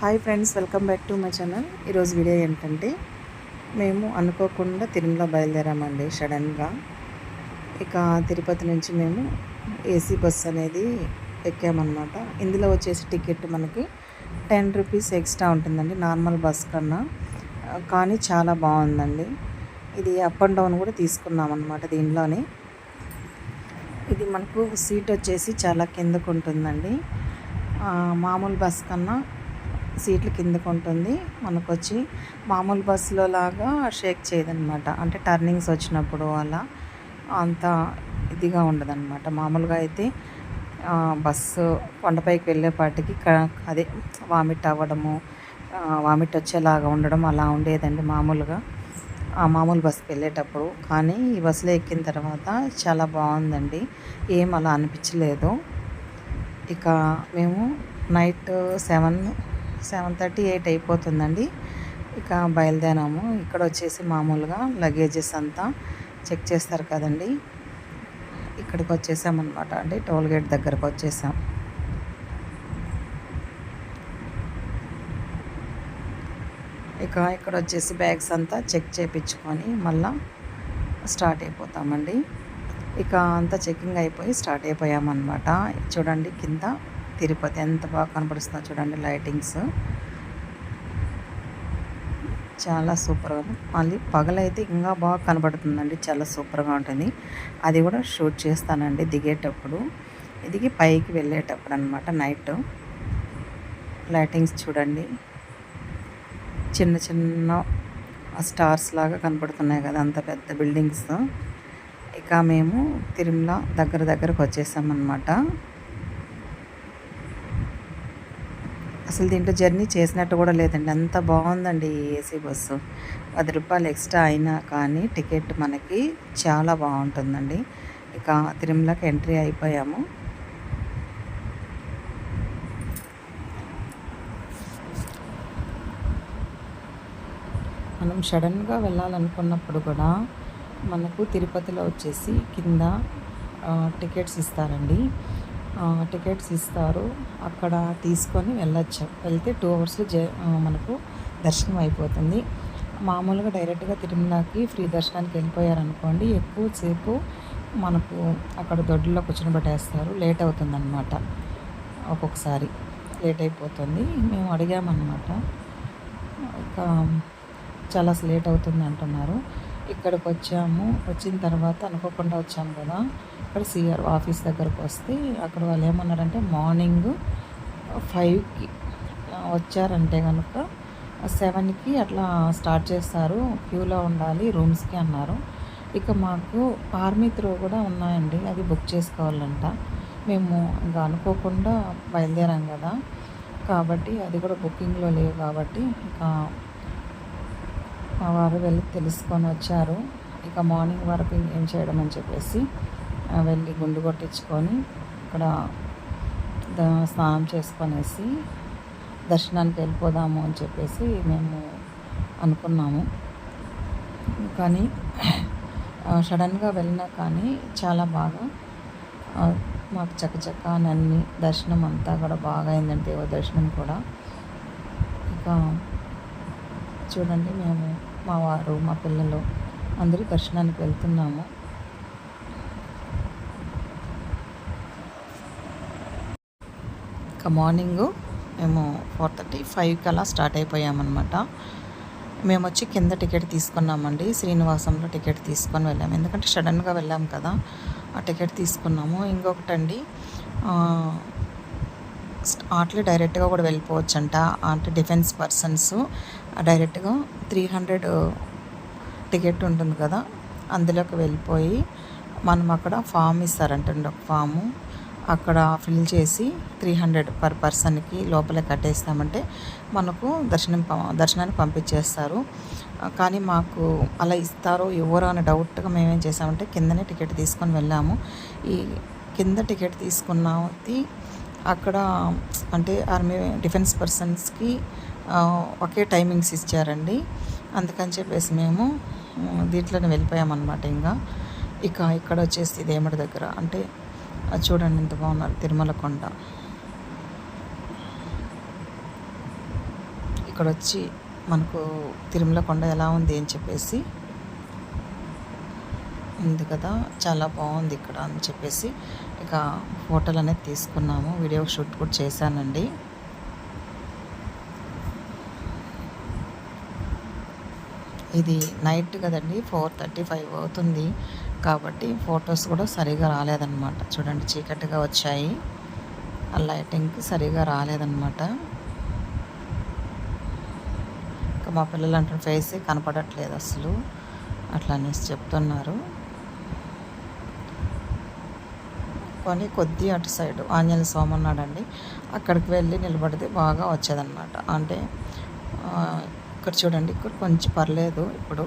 Hi friends welcome back to my channel ఈరోజు video ఏంటంటే మేము అనుకోకుండా తిరుమల బయలుదేరామండి సడన్గా ఇక తిరుపతి నుంచి మేము ఏసీ బస్ అనేది ఎక్కామన్నమాట. ఇందులో వచ్చేసి టికెట్ మనకి టెన్ రూపీస్ ఎక్స్ట్రా ఉంటుందండి నార్మల్ బస్ కన్నా. కానీ చాలా బాగుందండి. ఇది అప్ అండ్ డౌన్ కూడా తీసుకున్నాం అనమాట దీనిలోనే ఇది మనకు సీట్ వచ్చేసి చాలా కిందకు ఉంటుందండి మామూలు బస్ కన్నా సీట్లు కిందకు ఉంటుంది మనకు వచ్చి మామూలు బస్సులో లాగా షేక్ చేయదనమాట అంటే టర్నింగ్స్ వచ్చినప్పుడు అలా అంత ఇదిగా ఉండదన్నమాట. మామూలుగా అయితే బస్సు కొండపైకి వెళ్ళేపాటికి అదే వామిట్ అవ్వడము వామిట్ వచ్చేలాగా ఉండడం అలా ఉండేదండి మామూలుగా. ఆ మామూలు బస్సుకి వెళ్ళేటప్పుడు. కానీ ఈ బస్సులో ఎక్కిన తర్వాత చాలా బాగుందండి. ఏం అలా అనిపించలేదు. ఇక మేము night seven seven thirty eight అయిపోతుందండి. ఇక బయలుదేరాము. ఇక్కడ వచ్చేసి మామూలుగా లగేజెస్ అంతా చెక్ చేస్తారు కదండి. ఇక్కడికి వచ్చేసామన్నమాట. అండి టోల్ గేట్ దగ్గరకు వచ్చేసాం. ఇక ఇక్కడ వచ్చేసి బ్యాగ్స్ అంతా చెక్ చేయించుకొని మళ్ళా స్టార్ట్ అయిపోతామండి. ఇక అంతా చెకింగ్ అయిపోయి స్టార్ట్ అయిపోయామన్నమాట. చూడండి కింద తిరుపతి ఎంత బాగా కనపడుస్తుందో చూడండి లైటింగ్స్ చాలా సూపర్గా మళ్ళీ పగలైతే ఇంకా బాగా కనబడుతుందండి చాలా సూపర్గా ఉంటుంది. అది కూడా షూట్ చేస్తానండి దిగేటప్పుడు. దిగి పైకి వెళ్ళేటప్పుడు అనమాట నైట్ లైటింగ్స్ చూడండి. చిన్న చిన్న స్టార్స్ లాగా కనపడుతున్నాయి కదా అంత పెద్ద బిల్డింగ్స్ ఇక మేము తిరుమల దగ్గర దగ్గరకు వచ్చేసామన్నమాట. అసలు దీంట్లో జర్నీ చేసినట్టు కూడా లేదండి. అంత బాగుందండి ఈ ఏసీ బస్సు. పది రూపాయలు ఎక్స్ట్రా అయినా కానీ టికెట్ మనకి చాలా బాగుంటుందండి. ఇక తిరుమలకి ఎంట్రీ అయిపోయాము. మనం సడన్గా వెళ్ళాలనుకున్నప్పుడు కూడా మనకు తిరుపతిలో వచ్చేసి కింద టికెట్స్ ఇస్తారండి. టికెట్స్ ఇస్తారు. అక్కడ తీసుకొని వెళ్ళచ్చు. వెళ్తే టూ అవర్స్లో జ మనకు దర్శనం అయిపోతుంది. మామూలుగా డైరెక్ట్గా తిరుమలకి ఫ్రీ దర్శనానికి వెళ్ళిపోయారనుకోండి ఎక్కువసేపు మనకు అక్కడ దొడ్లో కూర్చొని పెట్టేస్తారు లేట్ అవుతుందన్నమాట. ఒక్కొక్కసారి లేట్ అయిపోతుంది. మేము అడిగామన్నమాట. ఇంకా చాలా లేట్ అవుతుంది అంటున్నారు. ఇక్కడికి వచ్చాము. వచ్చిన తర్వాత అనుకోకుండా వచ్చాము కదా. అక్కడ సిఆర్ ఆఫీస్ దగ్గరకు వస్తే అక్కడ వాళ్ళు ఏమన్నారంటే మార్నింగ్ ఫైవ్కి వచ్చారంటే కనుక సెవెన్కి అట్లా స్టార్ట్ చేస్తారు క్యూలో ఉండాలి రూమ్స్కి అన్నారు. ఇక మాకు ఆర్మీ త్రో కూడా ఉన్నాయండి అది బుక్ చేసుకోవాలంట. మేము ఇంకా అనుకోకుండా బయలుదేరాం కదా కాబట్టి అది కూడా బుకింగ్లో లేవు కాబట్టి ఇక మా వారు వెళ్ళి తెలుసుకొని వచ్చారు. ఇక మార్నింగ్ వరకు ఏం చేయడం అని చెప్పేసి వెళ్ళి గుండు కొట్టించుకొని ఇక్కడ స్నానం చేసుకొనేసి దర్శనానికి వెళ్ళిపోదాము అని చెప్పేసి మేము అనుకున్నాము. కానీ సడన్గా వెళ్ళినా కానీ చాలా బాగా మాకు చక్కచక్క నన్ని దర్శనం అంతా కూడా బాగా అయిందండి దేవ దర్శనం కూడా. ఇక చూడండి మేము మా వారు మా పిల్లలు అందరూ దర్శనానికి వెళ్తున్నాము. ఇక మార్నింగు మేము ఫోర్ థర్టీ ఫైవ్కి అలా స్టార్ట్ అయిపోయామన్నమాట. మేము వచ్చి కింద టికెట్ తీసుకున్నామండి. శ్రీనివాసంలో టికెట్ తీసుకొని వెళ్ళాము. ఎందుకంటే సడన్గా వెళ్ళాం కదా ఆ టికెట్ తీసుకున్నాము. ఇంకొకటండి అట్లే డైరెక్ట్గా కూడా వెళ్ళిపోవచ్చంట. అంటే డిఫెన్స్ పర్సన్స్. డైరెక్ట్గా త్రీ హండ్రెడ్ టికెట్ ఉంటుంది కదా అందులోకి వెళ్ళిపోయి మనం అక్కడ ఫామ్ ఇస్తారంటండి ఒక ఫాము. అక్కడ ఫిల్ చేసి త్రీ హండ్రెడ్ పర్ పర్సన్కి లోపలే కట్టేస్తామంటే మనకు దర్శనం దర్శనాన్ని పంపించేస్తారు. కానీ మాకు అలా ఇస్తారో ఎవరో అనే డౌట్గా మేమేం చేసామంటే కిందనే టికెట్ తీసుకొని వెళ్ళాము. ఈ కింద టికెట్ తీసుకున్నది అక్కడ అంటే ఆర్మీ డిఫెన్స్ పర్సన్స్కి ఒకే టైమింగ్స్ ఇచ్చారండి. అందుకని చెప్పేసి మేము దీంట్లోనే వెళ్ళిపోయామన్నమాట ఇంకా. ఇక ఇక్కడ వచ్చేసి దేముడి దగ్గర అంటే చూడండి ఎంత బాగున్నారు. తిరుమల కొండ ఇక్కడ వచ్చి మనకు తిరుమల కొండ ఎలా ఉంది అని చెప్పేసి ఉంది కదా చాలా బాగుంది ఇక్కడ అని చెప్పేసి ఇక ఫోటోలు అనేది తీసుకున్నాము. వీడియో షూట్ కూడా చేశానండి. ఇది నైట్ కదండి ఫోర్ థర్టీ ఫైవ్ అవుతుంది. కాబట్టి ఫొటోస్ కూడా సరిగా రాలేదన్నమాట. చూడండి చీకటిగా వచ్చాయి. ఆ లైటింగ్కి సరిగా రాలేదన్నమాట. ఇంకా మా పిల్లలు అంటున్న ఫేస్ కనపడట్లేదు అసలు. అట్లా అనేసి చెప్తున్నారు. కొని కొద్ది అటు సైడ్ ఆంజనేయ స్వామి ఉన్నాడండి. అక్కడికి వెళ్ళి నిలబడితే బాగా వచ్చేదన్నమాట. అంటే ఇక్కడ చూడండి ఇక్కడ కొంచెం పర్లేదు ఇప్పుడు.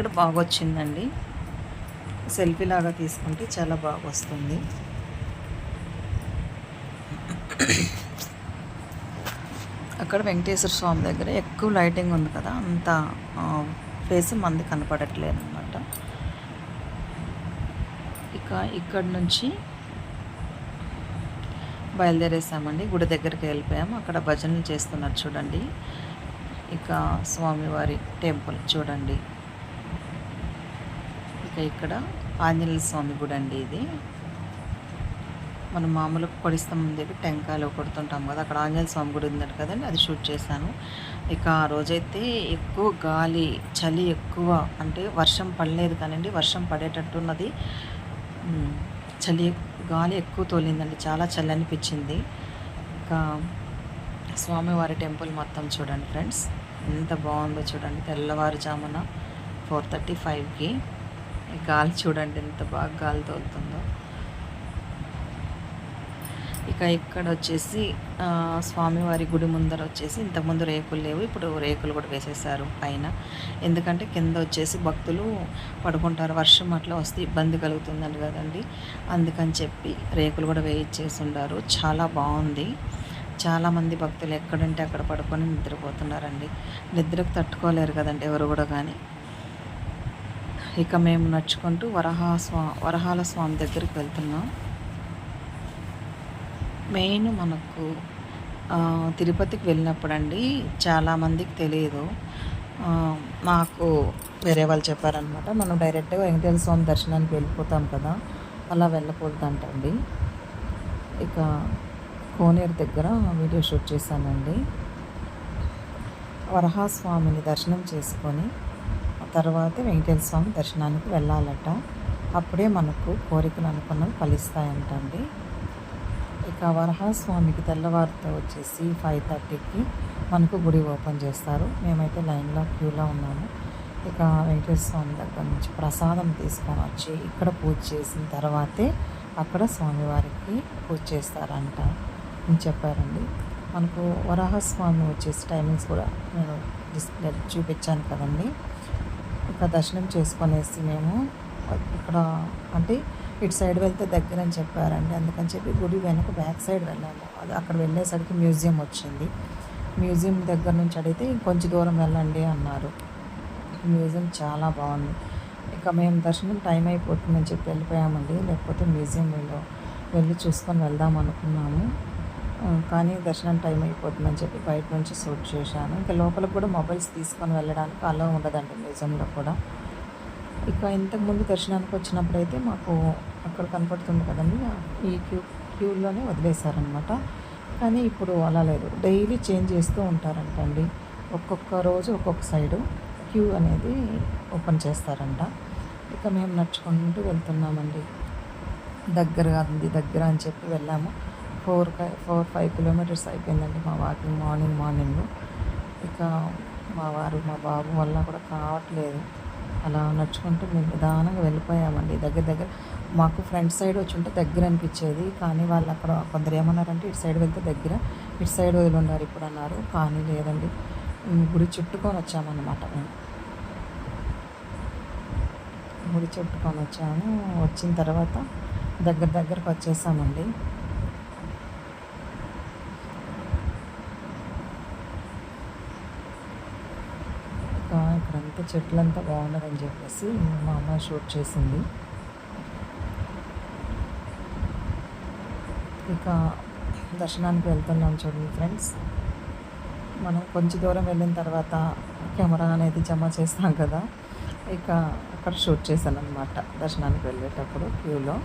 ఇక్కడ బాగా వచ్చిందండి సెల్ఫీ లాగా తీసుకుంటే చాలా బాగా వస్తుంది అక్కడ వెంకటేశ్వర స్వామి దగ్గర ఎక్కువ లైటింగ్ ఉంది కదా అంత ఫేస్ మంది కనపడట్లేదు అనమాట ఇక ఇక్కడ నుంచి బయలుదేరేసామండి. గుడి దగ్గరికి వెళ్ళిపోయాము. అక్కడ భజనలు చేస్తున్నారు చూడండి. ఇక స్వామివారి టెంపుల్ చూడండి. ఇక్కడ ఆంజనేయ స్వామి గుడి అండి ఇది. మనం మామూలుగా కొడిస్తాం దగ్గర టెంకాయలు కొడుతుంటాం కదా అక్కడ ఆంజనేయ స్వామి గుడి ఉందంట కదండి అది షూట్ చేశాను. ఇక ఆ రోజైతే ఎక్కువ గాలి చలి ఎక్కువ అంటే వర్షం పడలేదు కానండి వర్షం పడేటట్టున్నది. చలి గాలి ఎక్కువ తోలిందండి చాలా చలి అనిపించింది. ఇంకా స్వామివారి టెంపుల్ మొత్తం చూడండి ఫ్రెండ్స్ ఎంత బాగుందో చూడండి తెల్లవారుజామున ఫోర్ థర్టీ ఫైవ్కి. గాలి చూడండి ఎంత బాగా గాలి తోలుతుందో. ఇక ఇక్కడ వచ్చేసి స్వామివారి గుడి ముందర వచ్చేసి ఇంతకుముందు రేకులు లేవు ఇప్పుడు రేకులు కూడా వేసేసారు పైన. ఎందుకంటే కింద వచ్చేసి భక్తులు పడుకుంటారు వర్షం అట్లా వస్తే ఇబ్బంది కలుగుతుందని కదండి. అందుకని చెప్పి రేకులు కూడా వేయించేసి ఉండారు చాలా బాగుంది. చాలామంది భక్తులు ఎక్కడుంటే అక్కడ పడుకొని నిద్రపోతున్నారండి. నిద్రకు తట్టుకోలేరు కదండి ఎవరు కూడా కానీ. ఇక మేము నడుచుకుంటూ వరహా స్వా వరహాల స్వామి దగ్గరికి వెళ్తున్నాం. మెయిన్ మనకు తిరుపతికి వెళ్ళినప్పుడు అండి చాలామందికి తెలియదు. నాకు వేరే వాళ్ళు చెప్పారనమాట మనం డైరెక్ట్గా వెంకటేశ్వర స్వామి దర్శనానికి వెళ్ళిపోతాం కదా అలా వెళ్ళకూడదంటండి. ఇక కోనేరు దగ్గర వీడియో షూట్ చేశానండి. వరహాస్వామిని దర్శనం చేసుకొని తర్వాత వెంకటేశ్వర స్వామి దర్శనానికి వెళ్ళాలట. అప్పుడే మనకు కోరికలు అనుకున్నవి ఫలిస్తాయంటండి. ఇక వరహాస్వామికి తెల్లవారితో వచ్చేసి ఫైవ్ థర్టీకి మనకు గుడి ఓపెన్ చేస్తారు. మేమైతే లైన్లో క్యూలో ఉన్నాము. ఇక వెంకటేశ్వర స్వామి దగ్గర నుంచి ప్రసాదం తీసుకొని వచ్చి ఇక్కడ పూజ చేసిన తర్వాతే అక్కడ స్వామివారికి పూజ చేస్తారంట. అని చెప్పారండి. మనకు వరాహస్వామి వచ్చేసి టైమింగ్స్ కూడా నేను డిస్ప్లే చూపించాను కదండి. అక్కడ దర్శనం చేసుకొనేసి మేము ఇక్కడ అంటే ఇటు సైడ్ వెళ్తే దగ్గర అని చెప్పారండి. అందుకని చెప్పి గుడి వెనక బ్యాక్ సైడ్ వెళ్ళాము. అది అక్కడ వెళ్ళేసరికి మ్యూజియం వచ్చింది. మ్యూజియం దగ్గర నుంచి అడిగితే ఇంకొంచెం దూరం వెళ్ళండి అన్నారు. మ్యూజియం చాలా బాగుంది. ఇక మేము దర్శనం టైం అయిపోతుందని చెప్పి వెళ్ళిపోయామండి. లేకపోతే మ్యూజియంలో వెళ్ళి చూసుకొని వెళ్దాం అనుకున్నాము. కానీ దర్శనం టైం అయిపోతుందని చెప్పి బయట నుంచి సూట్ చేశాను. ఇంకా లోపల కూడా మొబైల్స్ తీసుకొని వెళ్ళడానికి అలా ఉండదండి మ్యూజియంలో కూడా. ఇక ఇంతకుముందు దర్శనానికి వచ్చినప్పుడు అయితే మాకు అక్కడ కనపడుతుంది కదండి ఈ క్యూ క్యూలోనే వదిలేశారనమాట కానీ ఇప్పుడు అలా లేదు. డైలీ చేంజ్ చేస్తూ ఉంటారంటండి. ఒక్కొక్క రోజు ఒక్కొక్క సైడు క్యూ అనేది ఓపెన్ చేస్తారంట. ఇక మేము నడుచుకుంటూ వెళ్తున్నామండి. దగ్గరగా ఉంది దగ్గర అని చెప్పి వెళ్ళాము. ఫోర్ ఫోర్ ఫైవ్ కిలోమీటర్స్ అయిపోయిందండి మా వాకింగ్ మార్నింగ్ మార్నింగ్. ఇక మా వారు మా బాబు వల్ల కూడా కావట్లేదు. అలా నడుచుకుంటూ మేము నిదానంగా వెళ్ళిపోయామండి. దగ్గర దగ్గర మాకు ఫ్రంట్ సైడ్ వచ్చి ఉంటే దగ్గర అనిపించేది. కానీ వాళ్ళు అక్కడ కొందరు ఏమన్నారంటే ఇటు సైడ్ వెళ్తే దగ్గర ఇటు సైడ్ వదిలి ఉన్నారు ఇప్పుడు అన్నారు. కానీ లేదండి. గుడి చుట్టుకొని వచ్చామన్నమాట మేము. గుడి చుట్టుకొని వచ్చాము. వచ్చిన తర్వాత దగ్గర దగ్గరకు వచ్చేసామండి. చెట్లు చెట్లంతా బాగున్నదని చెప్పేసి మా అమ్మ షూట్ చేసింది. ఇక దర్శనానికి వెళ్తున్నాం చూడండి ఫ్రెండ్స్. మనం కొంచెం దూరం వెళ్ళిన తర్వాత కెమెరా అనేది జమ చేస్తాం కదా. ఇక అక్కడ షూట్ చేశాను అనమాట దర్శనానికి వెళ్ళేటప్పుడు క్యూలో.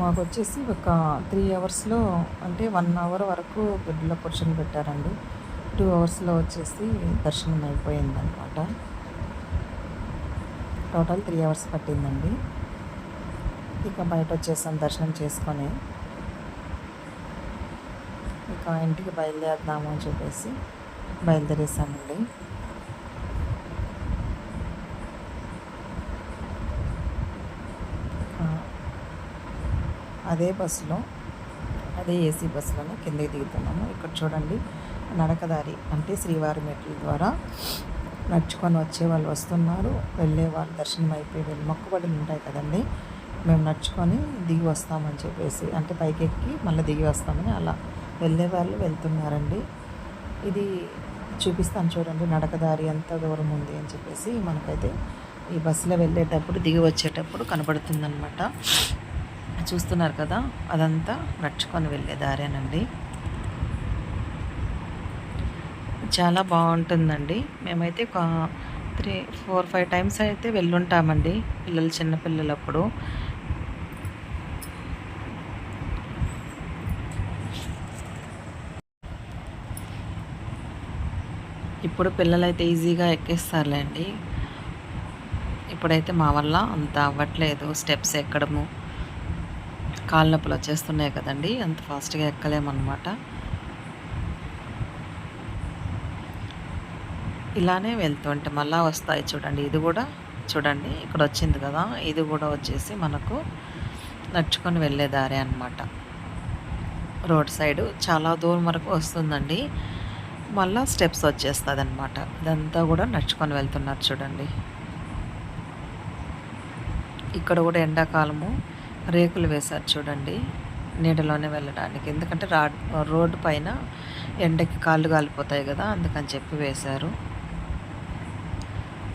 మాకు వచ్చేసి ఒక త్రీ అవర్స్లో అంటే వన్ అవర్ వరకు బెడ్లో కూర్చొని పెట్టారండి. టూ అవర్స్లో వచ్చేసి దర్శనం అయిపోయిందనమాట టోటల్ త్రీ అవర్స్ పట్టిందండి. ఇక బయట వచ్చేసాం దర్శనం చేసుకొని. ఇక ఇంటికి బయలుదేరుదాము అని చెప్పేసి బయలుదేరేసామండి. అదే బస్సులో అదే ఏసీ బస్సులోనే కిందకి దిగుతున్నాము. ఇక్కడ చూడండి నడకదారి అంటే శ్రీవారి మెట్ల ద్వారా నడుచుకొని వచ్చే వాళ్ళు వస్తున్నారు. వెళ్ళే వాళ్ళు దర్శనం అయిపోయి వెళ్ళి మొక్కుబడులు ఉంటాయి కదండి. మేము నడుచుకొని దిగి వస్తామని చెప్పేసి అంటే పైకి ఎక్కి మళ్ళీ దిగి వస్తామని అలా వెళ్ళే వాళ్ళు వెళ్తున్నారండి. ఇది చూపిస్తాను చూడండి నడకదారి ఎంత దూరం ఉంది అని చెప్పేసి మనకైతే ఈ బస్సులో వెళ్ళేటప్పుడు దిగి వచ్చేటప్పుడు కనబడుతుందన్నమాట. చూస్తున్నారు కదా అదంతా నడుచుకొని వెళ్ళే దారేనండి చాలా బాగుంటుందండి. మేమైతే ఒక త్రీ ఫోర్ ఫైవ్ టైమ్స్ అయితే వెళ్ళుంటామండి పిల్లలు చిన్నపిల్లలప్పుడు ఇప్పుడు పిల్లలైతే ఈజీగా ఎక్కేస్తారులేండి. ఇప్పుడైతే మా వల్ల అంత అవ్వట్లేదు స్టెప్స్ ఎక్కడము. కాళ్ళ నొప్పులు వచ్చేస్తున్నాయి కదండి. అంత ఫాస్ట్గా ఎక్కలేమన్నమాట. ఇలానే వెళ్తుంటే మళ్ళా వస్తాయి చూడండి. ఇది కూడా చూడండి. ఇక్కడ వచ్చింది కదా. ఇది కూడా వచ్చేసి మనకు నడుచుకొని వెళ్ళే దారి అనమాట రోడ్ సైడ్ చాలా దూరం వరకు వస్తుందండి. మళ్ళా స్టెప్స్ వచ్చేస్తుంది అనమాట ఇదంతా కూడా నడుచుకొని వెళ్తున్నారు చూడండి. ఇక్కడ కూడా ఎండాకాలము. రేకులు వేశారు చూడండి నీడలోనే వెళ్ళడానికి. ఎందుకంటే రా రోడ్డు పైన ఎండకి కాళ్ళు కాలిపోతాయి కదా అందుకని చెప్పి వేశారు.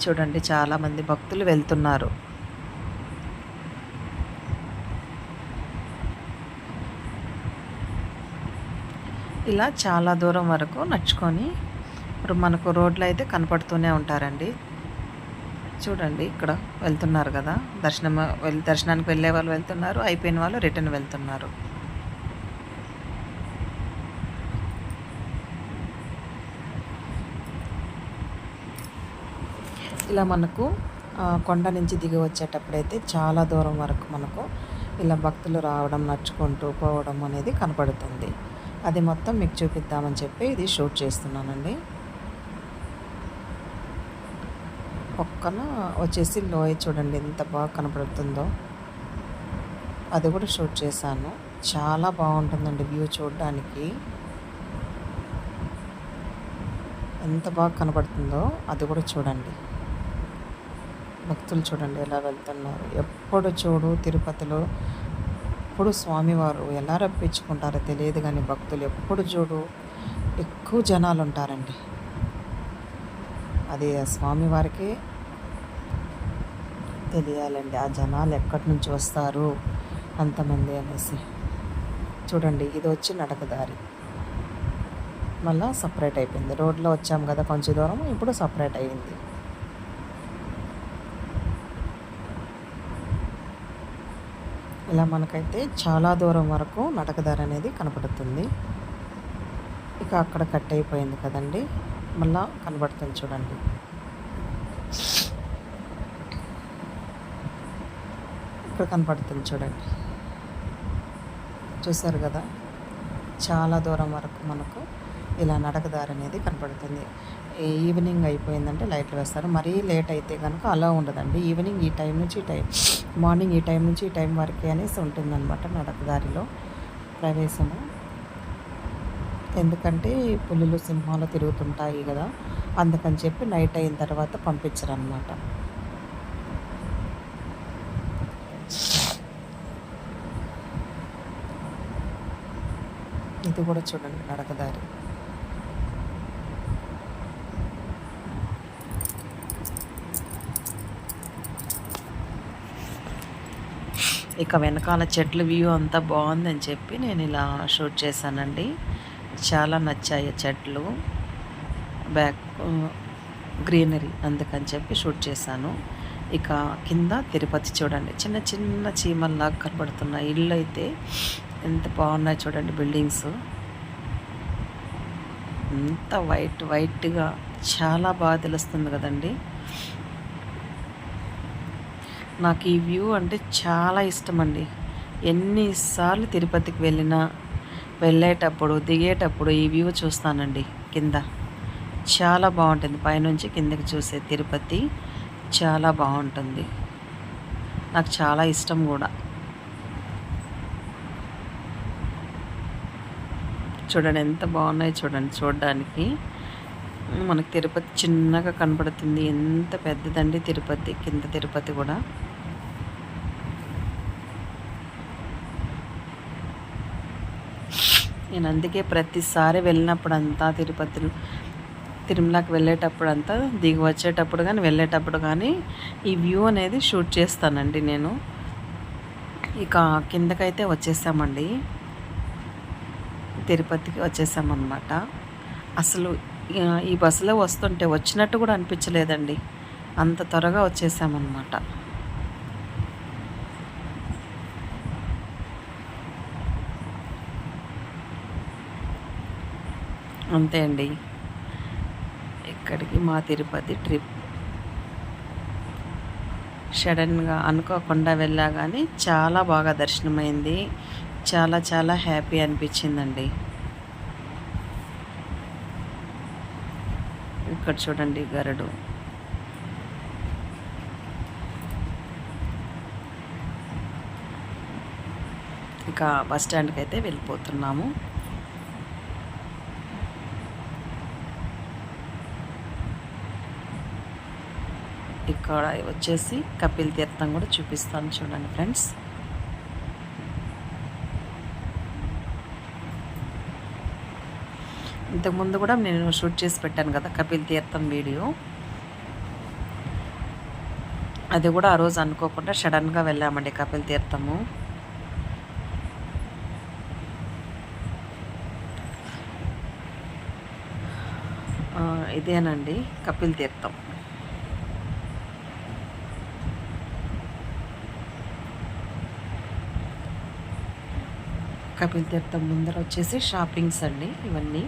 చూడండి చాలామంది భక్తులు వెళ్తున్నారు. ఇలా చాలా దూరం వరకు నడుచుకొని ఇప్పుడు మనకు రోడ్లు అయితే కనపడుతూనే ఉంటారండి. చూడండి ఇక్కడ వెళ్తున్నారు కదా. దర్శనం వెళ్ళి దర్శనానికి వెళ్ళే వాళ్ళు వెళ్తున్నారు అయిపోయిన వాళ్ళు రిటర్న్ వెళ్తున్నారు. ఇలా మనకు కొండ నుంచి దిగి వచ్చేటప్పుడైతే చాలా దూరం వరకు మనకు ఇలా భక్తులు రావడం నడుచుకుంటూ పోవడం అనేది కనపడుతుంది. అది మొత్తం మీకు చూపిద్దామని చెప్పి ఇది షూట్ చేస్తున్నానండి. పక్కన వచ్చేసి లోయ చూడండి ఎంత బాగా కనపడుతుందో. అది కూడా షూట్ చేశాను. చాలా బాగుంటుందండి వ్యూ చూడడానికి. ఎంత బాగా కనపడుతుందో అది కూడా చూడండి. భక్తులు చూడండి ఎలా వెళ్తున్నారు. ఎప్పుడు చూడు తిరుపతిలో ఎప్పుడు స్వామివారు ఎలా రప్పించుకుంటారో తెలియదు కానీ భక్తులు ఎప్పుడు చూడు ఎక్కువ జనాలు ఉంటారండి. అది స్వామివారికి తెలియాలండి. ఆ జనాలు ఎక్కడి నుంచి వస్తారు? అంతమంది అనేసి. చూడండి ఇది వచ్చి నడకదారి మళ్ళా సపరేట్ అయిపోయింది. రోడ్లో వచ్చాం కదా కొంచెం దూరం ఇప్పుడు సపరేట్ అయ్యింది ఇలా మనకైతే చాలా దూరం వరకు నడకదారి అనేది కనపడుతుంది. ఇక అక్కడ కట్ అయిపోయింది కదండి. మళ్ళా కనబడుతుంది చూడండి. ఇక్కడ కనపడుతుంది చూడండి. చూసారు కదా? చాలా దూరం వరకు మనకు ఇలా నడకదారి అనేది కనపడుతుంది ఈవినింగ్ అయిపోయిందంటే లైట్లు వేస్తారు. మరీ లేట్ అయితే కనుక అలా ఉండదండి. ఈవినింగ్ ఈ టైం నుంచి ఈ టైం మార్నింగ్ ఈ టైం నుంచి ఈ టైం వరకే అనేసి ఉంటుందన్నమాట నడకదారిలో ప్రవేశము. ఎందుకంటే పులులు సింహాలు తిరుగుతుంటాయి కదా. అందుకని చెప్పి నైట్ అయిన తర్వాత పంపించరనమాట ఇది కూడా చూడండి నడకదారి ఇక వెనకాల చెట్ల వ్యూ అంతా బాగుందని చెప్పి నేను ఇలా షూట్ చేశానండి. చాలా నచ్చాయి చెట్లు. బ్యాక్ గ్రీనరీ అందుకని చెప్పి షూట్ చేశాను. ఇక కింద తిరుపతి చూడండి. చిన్న చిన్న చీమల్లాగా కనబడుతున్నాయి ఇల్లు అయితే ఎంత బాగున్నాయి చూడండి బిల్డింగ్స్. ఎంత వైట్ వైట్గా చాలా బాగా తెలుస్తుంది కదండి. నాకు ఈ వ్యూ అంటే చాలా ఇష్టం అండి ఎన్నిసార్లు తిరుపతికి వెళ్ళినా వెళ్ళేటప్పుడు దిగేటప్పుడు ఈ వ్యూ చూస్తానండి కింద. చాలా బాగుంటుంది. పైనుంచి కిందకి చూసే తిరుపతి చాలా బాగుంటుంది. నాకు చాలా ఇష్టం కూడా. చూడండి ఎంత బాగున్నాయి చూడండి చూడడానికి. మనకు తిరుపతి చిన్నగా కనపడుతుంది. ఎంత పెద్దదండి తిరుపతి కింద తిరుపతి కూడా. నేను అందుకే ప్రతిసారి వెళ్ళినప్పుడు అంతా తిరుపతిలో తిరుమలకి వెళ్ళేటప్పుడు అంతా దిగి వచ్చేటప్పుడు కానీ వెళ్ళేటప్పుడు కానీ ఈ వ్యూ అనేది షూట్ చేస్తానండి నేను. ఇక కిందకైతే వచ్చేసామండి. తిరుపతికి వచ్చేసామన్నమాట. అసలు ఈ బస్సులో వస్తుంటే వచ్చినట్టు కూడా అనిపించలేదండి. అంత త్వరగా వచ్చేసామన్నమాట. అంతే అండి. ఇక్కడికి మా తిరుపతి ట్రిప్. సడన్గా అనుకోకుండా వెళ్ళా కానీ చాలా బాగా దర్శనమైంది. చాలా చాలా హ్యాపీ అనిపించిందండి. ఇక్కడ చూడండి గరుడు. ఇక బస్ స్టాండ్కి అయితే వెళ్ళిపోతున్నాము. ఇక్కడ వచ్చేసి కపిల్ తీర్థం కూడా చూపిస్తాను చూడండి ఫ్రెండ్స్. ఇంతకుముందు కూడా నేను షూట్ చేసి పెట్టాను కదా కపిల్ తీర్థం వీడియో. అది కూడా ఆ రోజు అనుకోకుండా సడన్గా వెళ్ళామండి కపిల్ తీర్థము. ఇదేనండి కపిల్ తీర్థం. కపిల్ తీర్థం ముందర వచ్చేసి షాపింగ్స్ అండి ఇవన్నీ.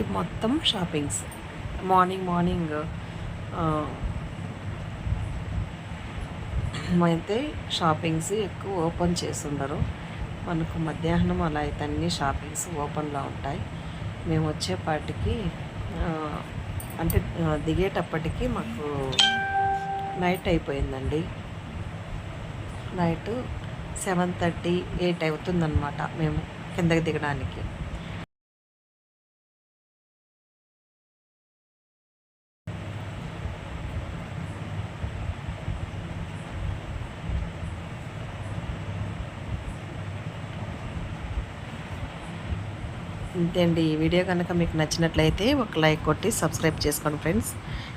ఇది మొత్తం షాపింగ్స్. మార్నింగ్ మార్నింగ్ అయితే షాపింగ్స్ ఎక్కువ ఓపెన్ చేస్తుండరు. మనకు మధ్యాహ్నం అలా అయితే అన్ని షాపింగ్స్ ఓపెన్లో ఉంటాయి. మేము వచ్చేపాటికి అంటే దిగేటప్పటికి మాకు నైట్ అయిపోయిందండి. నైట్ సెవెన్ థర్టీ ఎయిట్ అవుతుందన్నమాట మేము కిందకి దిగడానికి. అంతే అండి ఈ వీడియో కనుక మీకు నచ్చినట్లయితే ఒక లైక్ కొట్టి సబ్స్క్రైబ్ చేసుకోండి ఫ్రెండ్స్.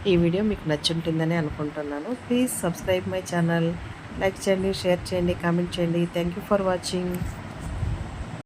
ఈ వీడియో మీకు నచ్చుంటుందని అనుకుంటున్నాను. Please subscribe my channel. Like చేయండి షేర్ చేయండి కామెంట్ చేయండి. Thank you for watching